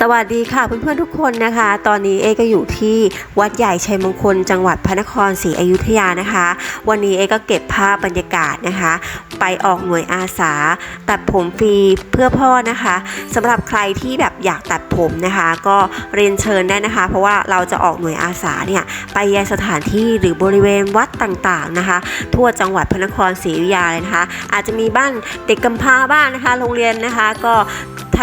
สวัสดีค่ะเพื่อนๆทุกคนนะคะ ตอนนี้เอก็อยู่ที่วัดใหญ่ชัยมงคล จังหวัดพระนครศรีอยุธยานะคะ วันนี้เอก็เก็บภาพบรรยากาศนะคะ ไปออกหน่วยอาสา ตัดผมฟรีเพื่อพ่อนะคะสำหรับใครที่แบบอยากตัดผมนะคะ ก็เรียนเชิญได้นะคะ เพราะว่าเราจะออกหน่วยอาสาเนี่ยไปยังสถานที่หรือบริเวณวัดต่างๆนะคะ ทั่วจังหวัดพระนครศรีอยุธยาเลยนะคะ อาจจะมีบ้านเด็กกำพร้าบ้านนะคะ โรงเรียนนะคะก็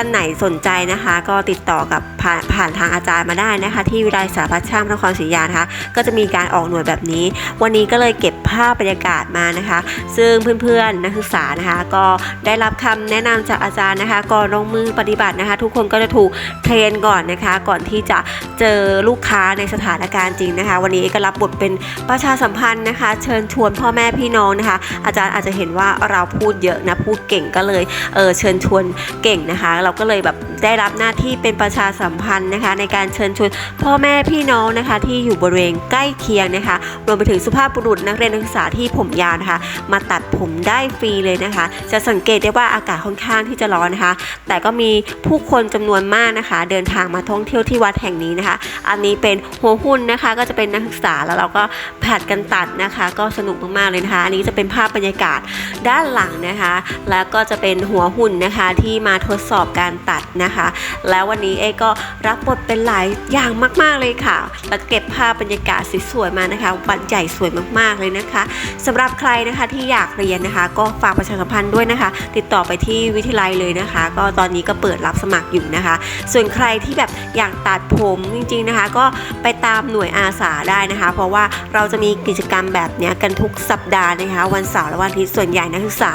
ท่านไหนสนใจนะคะ ก็ติดต่อกับผ่านผ่านทางอาจารย์มาได้นะคะ ที่วิทยาลัยสารพัดช่างพระนครศรีอยานะคะ ก็จะมีการออกหน่วยแบบนี้ วันนี้ก็เลยเก็บภาพบรรยากาศมานะคะ ซึ่งเพื่อนๆนักศึกษานะคะ ก็ได้รับคำแนะนำจากอาจารย์นะคะก่อนลงมือปฏิบัตินะคะ ทุกคนก็จะถูกเทรนก่อนนะคะ ก่อนที่จะเจอลูกค้าในสถานการณ์จริงนะคะ วันนี้ก็รับบทเป็นประชาสัมพันธ์นะคะ เชิญชวนพ่อแม่พี่น้องนะคะ อาจารย์อาจจะเห็นว่าเราพูดเยอะนะพูดเก่งก็เลยเออเชิญชวนเก่งนะคะเราก็เลยแบบได้รับหน้าที่เป็นประชาสัมพันธ์นะคะ ในการเชิญชวนพ่อแม่พี่น้องนะคะ ที่อยู่บริเวณใกล้เคียงนะคะ รวมไปถึงสุภาพบุรุษนักเรียนนักศึกษาที่ผมยาวนะคะ มาตัดผมได้ฟรีเลยนะคะ จะสังเกตได้ว่าอากาศค่อนข้างที่จะร้อนนะคะ แต่ก็มีผู้คนจำนวนมากนะคะ เดินทางมาท่องเที่ยวที่วัดแห่งนี้นะคะ อันนี้เป็นหัวหุ้นนะคะ ก็จะเป็นนักศึกษาแล้วเราก็แผดกันตัดนะคะ ก็สนุกมากๆเลยนะคะ อันนี้จะเป็นภาพบรรยากาศด้านหลังนะคะ แล้วก็จะเป็นหัวหุ่นนะคะที่มาทดสอบการตัดนะคะ แล้ววันนี้เอก็รับบทเป็นหลายอย่างมากๆเลยค่ะแล้วเก็บภาพบรรยากาศสวยๆมานะคะวันใหญ่สวยมากๆเลยนะคะสำหรับใครนะคะที่อยากเรียนนะคะ ก็ฝากประชาสัมพันธ์ด้วยนะคะ ติดต่อไปที่วิทยาลัยเลยนะคะ ก็ตอนนี้ก็เปิดรับสมัครอยู่นะคะ ส่วนใครที่แบบอยากตัดผมจริงๆนะคะ ก็ไปตามหน่วยอาสาได้นะคะ เพราะว่าเราจะมีกิจกรรมแบบเนี้ยกันทุกสัปดาห์นะคะ วันเสาร์และวันอาทิตย์ส่วนใหญ่นักศึกษา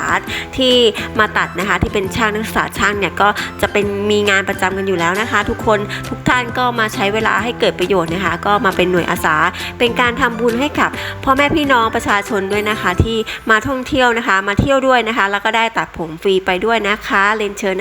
ที่มาตัดนะคะ ที่เป็นช่างนักศึกษาช่างเนี่ยก็จะเป็นมีงานประจำกันอยู่แล้วนะคะ ทุกคนทุกท่านก็มาใช้เวลาให้เกิดประโยชน์นะคะ ก็มาเป็นหน่วยอาสา เป็นการทำบุญให้กับพ่อแม่พี่น้องประชาชนด้วยนะคะ ที่มาท่องเที่ยวนะคะ มาเที่ยวด้วยนะคะ แล้วก็ได้ตัดผมฟรีไปด้วยนะคะเรียนเชิญ